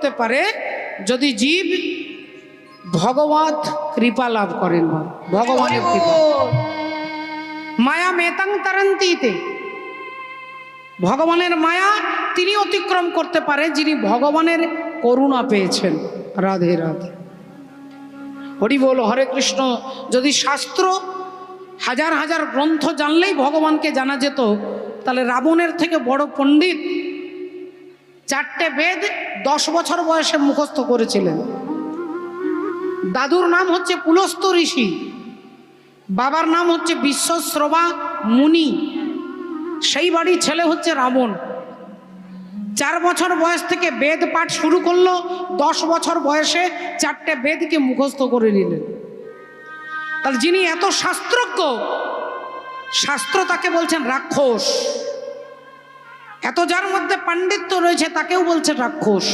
করতে পারে যদি জীব ভগবত কৃপা লাভ করেন ভগবানের কৃপা। মায়া মেতাং তারান্তিতে। ভগবানের মায়া তিনি অতিক্রম করতে পারে যিনি ভগবানের করুণা পেয়েছেন। রাধে রাধে। হরি বল হরে কৃষ্ণ। যদি শাস্ত্র হাজার হাজার গ্রন্থ জানলেই ভগবানকে জানা যেত তাহলে রাবণের থেকে বড় পণ্ডিত চারটে বেদ দশ বছর বয়সে মুখস্থ করেছিলেন। দাদুর নাম হচ্ছে পুলস্ত ঋষি, বাবার নাম হচ্ছে বিশ্বশ্রবা মুনি, সেই বাড়ির ছেলে হচ্ছে রাবণ। চার বছর বয়স থেকে বেদ পাঠ শুরু করল, দশ বছর বয়সে চারটে বেদকে মুখস্থ করে নিলেন। তাহলে যিনি এত শাস্ত্রজ্ঞ, শাস্ত্র তাকে বলছেন রাক্ষস। এত যার মধ্যে পাণ্ডিত্য রয়েছে তাকেও বলছে রাক্ষস।